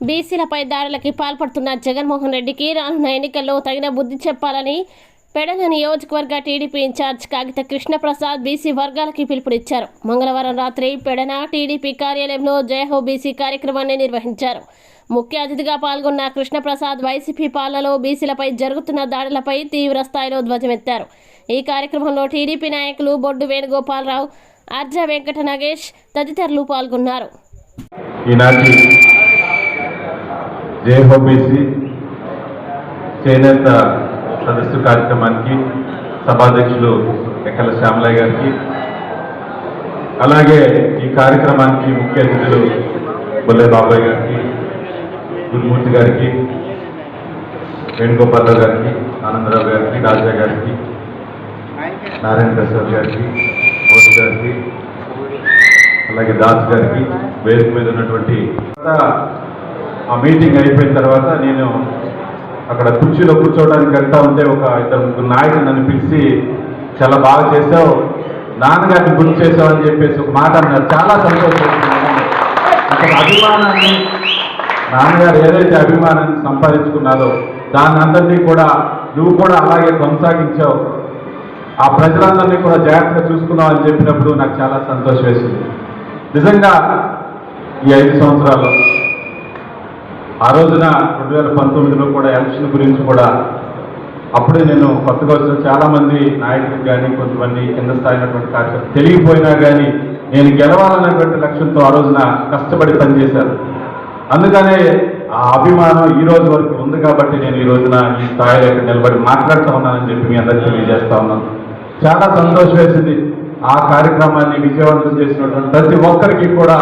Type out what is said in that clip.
బీసీలపై దాడులకి పాల్పడుతున్న జగన్మోహన్ రెడ్డికి రానున్న ఎన్నికల్లో తగిన బుద్ధి చెప్పాలని పెడన నియోజకవర్గ టీడీపీ ఇన్ఛార్జ్ కాగిత కృష్ణప్రసాద్ బీసీ వర్గాలకి పిలుపునిచ్చారు. మంగళవారం రాత్రి పెడన టీడీపీ కార్యాలయంలో జయహో బీసీ కార్యక్రమాన్ని నిర్వహించారు. ముఖ్య అతిథిగా పాల్గొన్న కృష్ణప్రసాద్ వైసీపీ పాలనలో బీసీలపై జరుగుతున్న దాడులపై తీవ్ర స్థాయిలో ధ్వజమెత్తారు. ఈ కార్యక్రమంలో టీడీపీ నాయకులు బొడ్డు వేణుగోపాలరావు అర్జ వెంకట నగేష్ తదితరులు పాల్గొన్నారు. ఈనాటి జేహోబీసీ చేనేత సదస్సు కార్యక్రమానికి సభాధ్యక్షులు ఎక్కల శ్యామలయ్య గారికి అలాగే ఈ కార్యక్రమానికి ముఖ్య అతిథులు బుల్లె బాబాయ్ గారికి గురుమూర్తి గారికి వేణుగోపాలరావు గారికి ఆనందరావు గారికి రాజా గారికి నారాయణ ప్రసాద్ గారికి మోదీ గారికి అలాగే దాస్ గారికి వేదిక మీద ఉన్నటువంటి ఆ మీటింగ్ అయిపోయిన తర్వాత నేను అక్కడ కుర్చీలో కూర్చోవడానికి వెళ్తా ఉంటే ఒక ఇద్దరు ముగ్గురు నాయకులు నన్ను పిలిచి చాలా బాగా చేసావు నాన్నగారిని గుర్తు చేసావు అని చెప్పేసి ఒక మాట అన్నారు. చాలా సంతోషిస్తున్నాను అక్కడ అభిమానాన్ని నాన్నగారు ఏదైతే అభిమానాన్ని సంపాదించుకున్నారో దాన్ని అందరినీ కూడా నువ్వు కూడా అలాగే కొనసాగించావు. ఆ ప్రజలందరినీ కూడా జాగ్రత్తగా చూసుకున్నావు అని చెప్పినప్పుడు నాకు చాలా సంతోషం వేసింది. నిజంగా ఈ ఐదు సంవత్సరాలు ఆ రోజున రెండు వేల పంతొమ్మిదిలో కూడా ఎలక్షన్ గురించి కూడా అప్పుడే నేను కొత్తగా వచ్చిన చాలామంది నాయకులకు కానీ కొంతమంది కింద స్థాయినటువంటి కార్యక్రమం తెలియపోయినా కానీ నేను గెలవాలన్నటువంటి లక్ష్యంతో ఆ రోజున కష్టపడి పనిచేశాను. అందుకనే ఆ అభిమానం ఈ రోజు వరకు ఉంది కాబట్టి నేను ఈ రోజున ఈ స్థాయిలో ఇక్కడ నిలబడి మాట్లాడుతూ ఉన్నానని చెప్పి మీ అందరికీ తెలియజేస్తా ఉన్నాను. చాలా సంతోషం వేసింది. ఆ కార్యక్రమాన్ని విజయవంతం చేసినటువంటి ప్రతి ఒక్కరికి కూడా